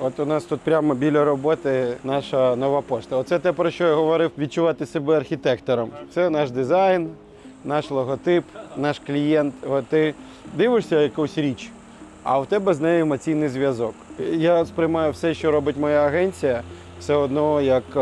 От у нас тут прямо біля роботи наша нова пошта. Оце те, про що я говорив, відчувати себе архітектором. Це наш дизайн, наш логотип, наш клієнт. От ти дивишся якусь річ, а в тебе з нею емоційний зв'язок. Я сприймаю все, що робить моя агенція, все одно як е,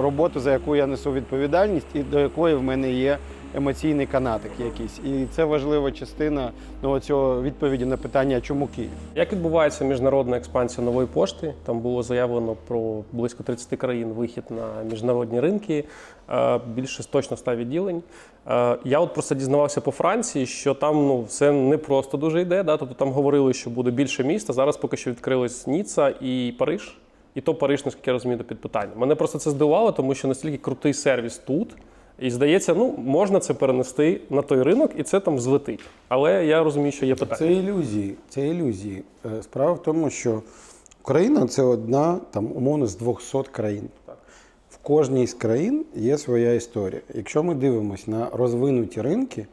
роботу, за яку я несу відповідальність і до якої в мене є емоційний канатик якийсь. І це важлива частина ну, цього відповіді на питання, чому Київ. Як відбувається міжнародна експансія нової пошти? Там було заявлено про близько 30 країн вихід на міжнародні ринки, е, більше точно 100 відділень. Е, Я от просто дізнавався по Франції, що там ну все не просто дуже йде. Да? Тобто там говорили, що буде більше міст, а зараз поки що відкрились Ніцца і Париж. І то Париж, наскільки я розумію, до під питання. Мене просто це здивувало, тому що настільки крутий сервіс тут. І здається, ну можна це перенести на той ринок, і це там злетить. Але я розумію, що є питання. Це ілюзії. Це ілюзії. Е, Справа в тому, що Україна це одна там умовно з 200 країн. В кожній з країн є своя історія. Якщо ми дивимося на розвинуті ринки,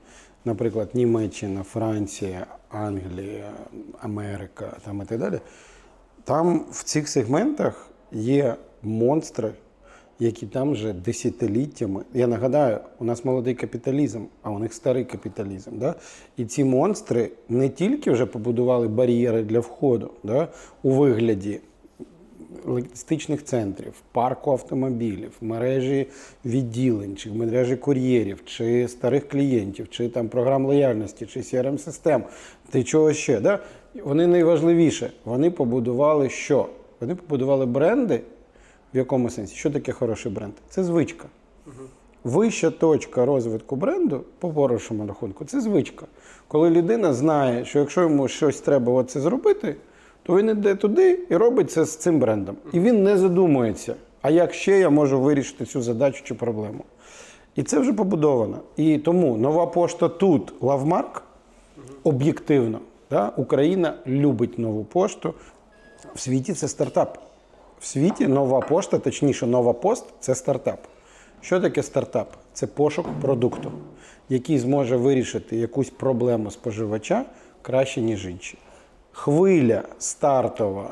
наприклад, Німеччина, Франція, Англія, Америка там і так далі, там в цих сегментах є монстри, які там вже десятиліттями. Я нагадаю, у нас молодий капіталізм, а у них старий капіталізм. Да? І ці монстри не тільки вже побудували бар'єри для входу да? у вигляді логістичних центрів, парку автомобілів, мережі відділень, чи мережі кур'єрів, чи старих клієнтів, чи там програм лояльності, чи crm систем ти чого ще. Да? Вони найважливіше, вони побудували що? Вони побудували бренди. В якому сенсі? Що таке хороший бренд? Це звичка. Вища точка розвитку бренду, по хорошому рахунку, це звичка. Коли людина знає, що якщо йому щось треба оце зробити, то він йде туди і робить це з цим брендом. І він не задумується, а як ще я можу вирішити цю задачу чи проблему. І це вже побудовано. І тому нова пошта тут лавмарк об'єктивно. Да? Україна любить нову пошту. В світі це стартап. В світі нова пошта, точніше, нова пост це стартап. Що таке стартап? Це пошук продукту, який зможе вирішити якусь проблему споживача краще, ніж інші. Хвиля стартова,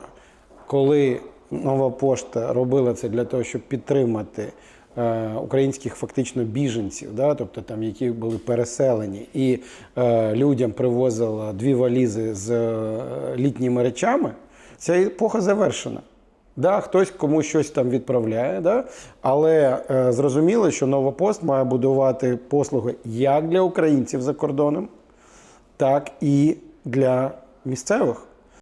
коли нова пошта робила це для того, щоб підтримати е, українських фактично біженців, да, тобто там, які були переселені, і е, людям привозила дві валізи з е, літніми речами, ця епоха завершена. Да, хтось комусь щось там відправляє, да? але е, зрозуміло, що Новопост має будувати послуги як для українців за кордоном, так і для місцевих.